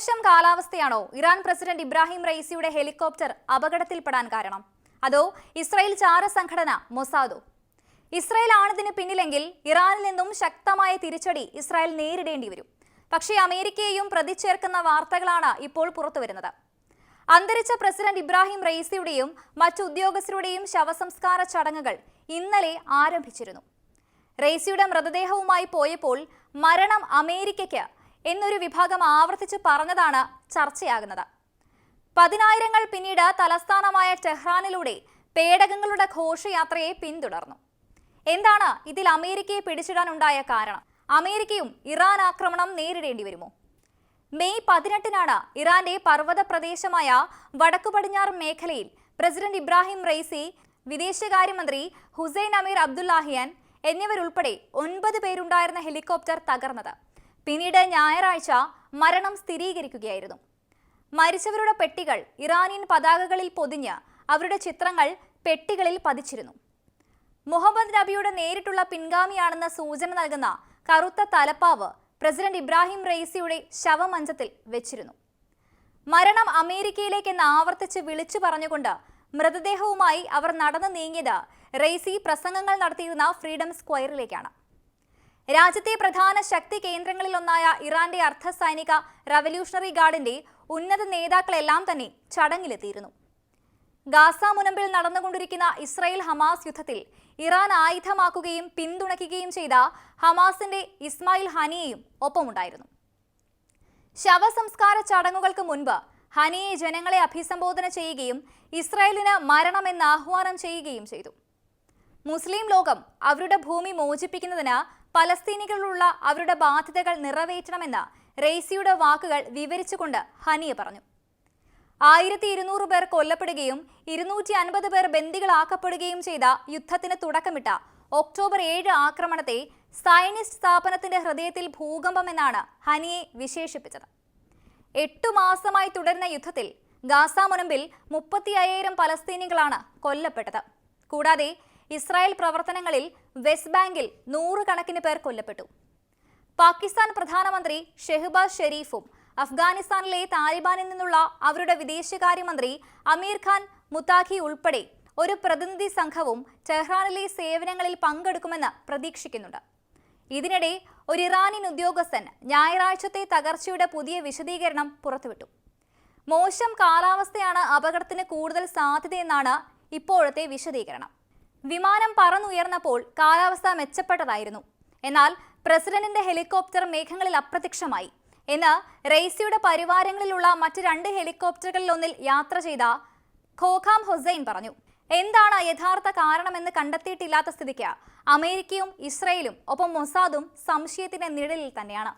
മോശം കാലാവസ്ഥയാണോ? Iran president Ibrahim റൈസിയുടെ ഹെലികോപ്റ്റർ അപകടത്തിൽപ്പെടാൻ കാരണം. അതോ ഇസ്രായേൽ ചാര സംഘടന മൊസാദോ? ഇസ്രായേൽ ആണിതിന് പിന്നിലെങ്കിൽ ഇറാനിൽ നിന്നും ശക്തമായ തിരിച്ചടി ഇസ്രായേൽ നേരിടേണ്ടി വരും. പക്ഷേ അമേരിക്കയെയും പ്രതിച്ചേർക്കുന്ന വാർത്തകളാണ് ഇപ്പോൾ പുറത്തുവരുന്നത്. അന്തരിച്ച പ്രസിഡന്റ് ഇബ്രാഹിം റൈസിയുടെയും മറ്റു ഉദ്യോഗസ്ഥരുടെയും ശവസംസ്കാര ചടങ്ങുകൾ ഇന്നലെ ആരംഭിച്ചിരുന്നു. റെയ്സിയുടെ മൃതദേഹവുമായി പോയപ്പോൾ മരണം അമേരിക്കയ്ക്ക് എന്നൊരു വിഭാഗം ആവർത്തിച്ച് പറഞ്ഞതാണ് ചർച്ചയാകുന്നത്. പതിനായിരങ്ങൾ പിന്നീട് തലസ്ഥാനമായ ടെഹ്റാനിലൂടെ പേടകങ്ങളുടെ ഘോഷയാത്രയെ പിന്തുടർന്നു. എന്താണ് ഇതിൽ അമേരിക്കയെ പിടിച്ചിടാനുണ്ടായ കാരണം? അമേരിക്കയും ഇറാൻ ആക്രമണം നേരിടേണ്ടി വരുമോ? മെയ് പതിനെട്ടിനാണ് ഇറാന്റെ പർവത പ്രദേശമായ വടക്കു പടിഞ്ഞാറ് മേഖലയിൽ പ്രസിഡന്റ് ഇബ്രാഹിം റൈസി വിദേശകാര്യമന്ത്രി ഹുസൈൻ അമീർ അബ്ദുല്ലാഹിയാൻ എന്നിവരുൾപ്പെടെ ഒൻപത് പേരുണ്ടായിരുന്ന ഹെലികോപ്റ്റർ തകർന്നത്. പിന്നീട് ഞായറാഴ്ച മരണം സ്ഥിരീകരിക്കുകയായിരുന്നു. മരിച്ചവരുടെ പെട്ടികൾ ഇറാനിയൻ പതാകകളിൽ പൊതിഞ്ഞ് അവരുടെ ചിത്രങ്ങൾ പെട്ടികളിൽ പതിച്ചിരുന്നു. മുഹമ്മദ് നബിയുടെ നേരിട്ടുള്ള പിൻഗാമിയാണെന്ന സൂചന നൽകുന്ന കറുത്ത തലപ്പാവ് പ്രസിഡന്റ് ഇബ്രാഹിം റെയ്സിയുടെ ശവമഞ്ചത്തിൽ വെച്ചിരുന്നു. മരണം അമേരിക്കയിലേക്കെന്ന് ആവർത്തിച്ച് വിളിച്ചു പറഞ്ഞുകൊണ്ട് മൃതദേഹവുമായി അവർ നടന്നു നീങ്ങിയത് റെയ്സി പ്രസംഗങ്ങൾ നടത്തിയിരുന്ന ഫ്രീഡം സ്ക്വയറിലേക്കാണ്. രാജ്യത്തെ പ്രധാന ശക്തി കേന്ദ്രങ്ങളിലൊന്നായ ഇറാന്റെ അർദ്ധ സൈനിക റവല്യൂഷണറി ഗാർഡിന്റെ ഉന്നത നേതാക്കളെല്ലാം തന്നെ ചടങ്ങിലെത്തിയിരുന്നു. ഗാസ മുനമ്പിൽ നടന്നുകൊണ്ടിരിക്കുന്ന ഇസ്രായേൽ ഹമാസ് യുദ്ധത്തിൽ ഇറാൻ ആയുധമാക്കുകയും പിന്തുണയ്ക്കുകയും ചെയ്ത ഹമാസിന്റെ ഇസ്മായിൽ ഹനിയയും ഒപ്പമുണ്ടായിരുന്നു. ശവസംസ്കാര ചടങ്ങുകൾക്ക് മുൻപ് ഹനിയെ ജനങ്ങളെ അഭിസംബോധന ചെയ്യുകയും ഇസ്രായേലിന് മരണമെന്ന് ആഹ്വാനം ചെയ്യുകയും ചെയ്തു. മുസ്ലിം ലോകം അവരുടെ ഭൂമി മോചിപ്പിക്കുന്നതിന് പലസ്തീനികളുള്ള അവരുടെ ബാധ്യതകൾ നിറവേറ്റണമെന്ന് റെയ്സിയുടെ വാക്കുകൾ വിവരിച്ചുകൊണ്ട് ഹനിയ പറഞ്ഞു. ആയിരത്തി ഇരുന്നൂറ് പേർ കൊല്ലപ്പെടുകയും ഇരുന്നൂറ്റി അൻപത് പേർ ബന്ദികളാക്കപ്പെടുകയും ചെയ്ത യുദ്ധത്തിന് തുടക്കമിട്ട ഒക്ടോബർ ഏഴ് ആക്രമണത്തെ സയനിസ്റ്റ് സ്ഥാപനത്തിന്റെ ഹൃദയത്തിൽ ഭൂകമ്പമെന്നാണ് ഹനിയെ വിശേഷിപ്പിച്ചത്. എട്ടു മാസമായി തുടരുന്ന യുദ്ധത്തിൽ ഗാസ മുനമ്പിൽ മുപ്പത്തി അയ്യായിരം പലസ്തീനികളാണ് കൊല്ലപ്പെട്ടത്. കൂടാതെ ഇസ്രായേൽ പ്രവർത്തനങ്ങളിൽ വെസ്റ്റ് ബാങ്കിൽ നൂറുകണക്കിന് പേർ കൊല്ലപ്പെട്ടു. പാകിസ്ഥാൻ പ്രധാനമന്ത്രി ഷെഹ്ബാസ് ഷെരീഫും അഫ്ഗാനിസ്ഥാനിലെ താലിബാനിൽ നിന്നുള്ള അവരുടെ വിദേശകാര്യമന്ത്രി അമീർ ഖാൻ മുത്താഖി ഉൾപ്പെടെ ഒരു പ്രതിനിധി സംഘവും ടെഹ്റാനിലെ സേവനങ്ങളിൽ പങ്കെടുക്കുമെന്ന് പ്രതീക്ഷിക്കുന്നുണ്ട്. ഇതിനിടെ ഒരു ഇറാനിയൻ ഉദ്യോഗസ്ഥൻ ഞായറാഴ്ചത്തെ തകർച്ചയുടെ പുതിയ വിശദീകരണം പുറത്തുവിട്ടു. മോശം കാലാവസ്ഥയാണ് അപകടത്തിന് കൂടുതൽ സാധ്യതയെന്നാണ് ഇപ്പോഴത്തെ വിശദീകരണം. വിമാനം പറന്നുയർന്നപ്പോൾ കാലാവസ്ഥ മെച്ചപ്പെട്ടതായിരുന്നു. എന്നാൽ പ്രസിഡന്റിന്റെ ഹെലികോപ്റ്റർ മേഘങ്ങളിൽ അപ്രത്യക്ഷമായി. എന്ന് റെയ്സിയുടെ പരിവാരങ്ങളിലുള്ള മറ്റ് രണ്ട് ഹെലികോപ്റ്ററുകളിലൊന്നിൽ യാത്ര ചെയ്ത ഖോഖാം ഹുസൈൻ പറഞ്ഞു. എന്താണ് യഥാർത്ഥ കാരണമെന്ന് കണ്ടെത്തിയിട്ടില്ലാത്ത സ്ഥിതിക്ക് അമേരിക്കയും ഇസ്രയേലും ഒപ്പം മൊസാദും സംശയത്തിന്റെ നിഴലിൽ തന്നെയാണ്.